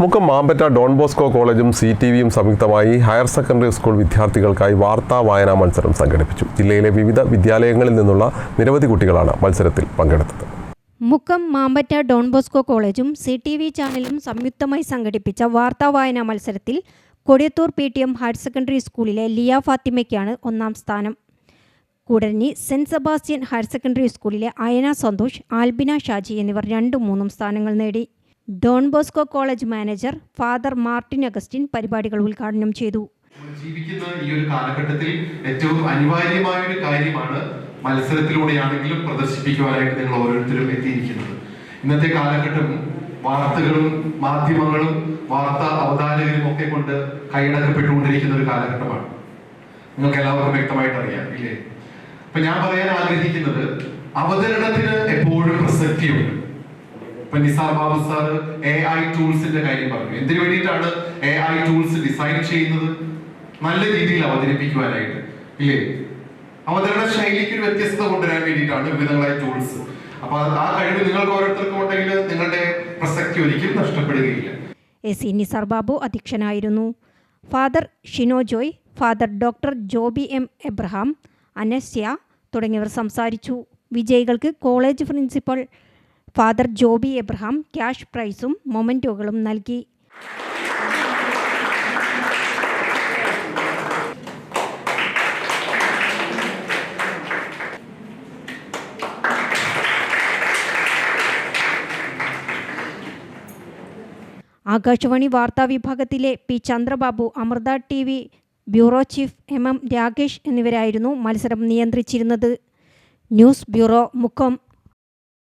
Mukkam Mampatta Don Bosco കോളേജും C T വിയും സംയുക്തമായി ഹയർ സെക്കൻഡറി സ്കൂൾ വിദ്യാർത്ഥികൾക്കായി വാർത്താ വായനാ മത്സരം സംഘടിപ്പിച്ചു. ജില്ലയിലെ വിവിധ വിദ്യാലയങ്ങളിൽ നിന്നുള്ള നിരവധി കുട്ടികളാണ് മത്സരത്തിൽ പങ്കെടുത്തത്. മുക്കം മാമ്പറ്റ ഡോൺ ബോസ്കോ കോളേജും സി ടി വി ചാനലും സംയുക്തമായി സംഘടിപ്പിച്ച വാർത്താ വായനാ മത്സരത്തിൽ Kodiyathur P T M higher secondary സ്കൂളിലെ ലിയ ഫാത്തിമയ്ക്കാണ് ഒന്നാം സ്ഥാനം. Koodaranji saint Sebastian higher secondary സ്കൂളിലെ അയന സന്തോഷ് ആൽബിന ഷാജി എന്നിവർ രണ്ടും മൂന്നും സ്ഥാനങ്ങൾ നേടി. Don Bosco college manager father Martin Augustine പരിപാടികൾ ഉദ്ഘാടനം ചെയ്തു. ജീവിക്കുന്ന ഈ ഒരു കാലഘട്ടത്തിൽ ഏറ്റവും അനിവാര്യമായ ഒരു കാര്യമാണ് മത്സരത്തിലൂടെയാണെങ്കിലും പ്രദർശിപ്പിക്കുവാനായിട്ട് നിങ്ങൾ ഓരോരുത്തരും എത്തിയിരിക്കുന്നത്. ഇന്നത്തെ കാലഘട്ടം വാർത്തകളും മാധ്യമങ്ങളും വാർത്താ അവതാരകരും ഒക്കെ കൊണ്ട് കൈയടക്കപ്പെട്ടുകൊണ്ടിരിക്കുന്ന ഒരു കാലഘട്ടമാണ്. നിങ്ങൾക്ക് എല്ലാവർക്കും വ്യക്തമായിട്ട് അറിയാം ഇല്ലേ? അപ്പൊ ഞാൻ പറയാൻ ആഗ്രഹിക്കുന്നത് അവതരണത്തിന് എപ്പോഴും പ്രസക്തിയുണ്ട്. ഇപ്പൊ Nisar Babu sir A I ടൂൾസിന്റെ കാര്യം പറഞ്ഞു. എന്തിനു വേണ്ടിയിട്ടാണ് എ ഐ ടൂൾസ് ഡിസൈൻ ചെയ്യുന്നത്? നല്ല രീതിയിൽ അവതരിപ്പിക്കുവാനായിട്ട് ഇല്ലേ? അവതരണ ശൈലിക്ക് ഒരു വ്യത്യസ്തത കൊണ്ടുവരാൻ വേണ്ടിയിട്ടാണ് വിവിധങ്ങളായ ടൂൾസ് അപ്പൊ ആ കഴിവ് നിങ്ങൾക്ക് ഓരോരുത്തർക്കും ഉണ്ടെങ്കിൽ നിങ്ങളുടെ പ്രസക്തി ഒരിക്കലും നഷ്ടപ്പെടുകയില്ല. എ സി നിസാർ ബാബു അധ്യക്ഷനായിരുന്നു. Father Shino Joy father doctor Joby M Abraham Anasya തുടങ്ങിയവർ സംസാരിച്ചു. വിജയികൾക്ക് college principal father Joby Abraham cash പ്രൈസും മൊമെന്റോകളും നൽകി. ആകാശവാണി വാർത്താ വിഭാഗത്തിലെ P Chandrababu Amrita T V bureau chief M M Rakesh എന്നിവരായിരുന്നു മത്സരം നിയന്ത്രിച്ചിരുന്നത്. News bureau Mukkam.